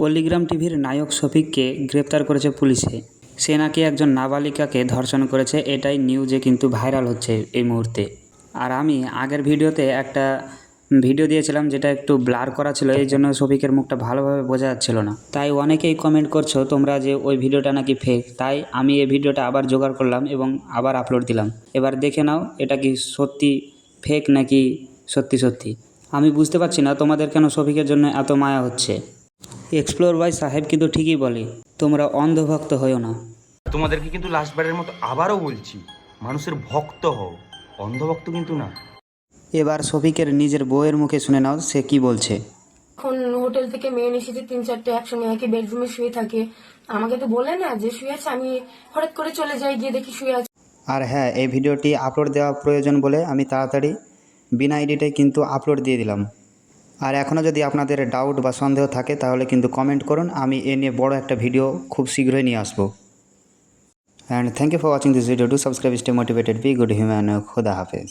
পল্লীগ্রাম টিভির নায়ক শফিককে গ্রেপ্তার করেছে পুলিশে। সে নাকি একজন নাবালিকাকে ধর্ষণ করেছে, এটাই নিউজে কিন্তু ভাইরাল হচ্ছে এই মুহূর্তে। আর আমি আগের ভিডিওতে একটা ভিডিও দিয়েছিলাম যেটা একটু ব্লার করা ছিল, এই জন্য শফিকের মুখটা ভালোভাবে বোঝা যাচ্ছিল না। তাই অনেকেই কমেন্ট করছ তোমরা যে ওই ভিডিওটা নাকি ফেক তাই আমি এই ভিডিওটা আবার জোগাড় করলাম এবং আবার আপলোড দিলাম। এবার দেখে নাও, এটা কি সত্যি ফেক নাকি সত্যি সত্যি। আমি বুঝতে পারছি না তোমাদের কেন শফিকের জন্য এত মায়া হচ্ছে। এক্সপ্লোর বাই সাহেব কিন্তু ঠিকই বলে তোমরা অন্ধভক্ত হও না। তোমাদেরকে কিন্তু লাস্টবারের মতো আবারও বলছি মানুষের ভক্ত হও অন্ধভক্ত কিন্তু না। এবার শফিকের নিজের বউয়ের মুখে শুনে নাও সে কি বলছে। এখন হোটেল থেকে মেয়ে এসেছে তিন চারটে একসঙ্গে একই বেডরুমে শুয়ে থাকে। আমাকে তো বলে না যে শুয়ে আছে আমি হঠাৎ করে চলে যাই গিয়ে দেখি শুয়ে আছে। আর হ্যাঁ এই ভিডিওটি আপলোড দেওয়া প্রয়োজন বলে আমি তাড়াতাড়ি বিনা এডিটে কিন্তু আপলোড দিয়ে দিলাম। আর এখনও যদি আপনাদের ডাউট বা সন্দেহ থাকে, তাহলে কিন্তু কমেন্ট করুন। আমি এ নিয়ে বড় একটা ভিডিও খুব শীঘ্রই নিয়ে আসব। And thank you for watching this video to subscribe stay motivated be good human খোদা হাফেজ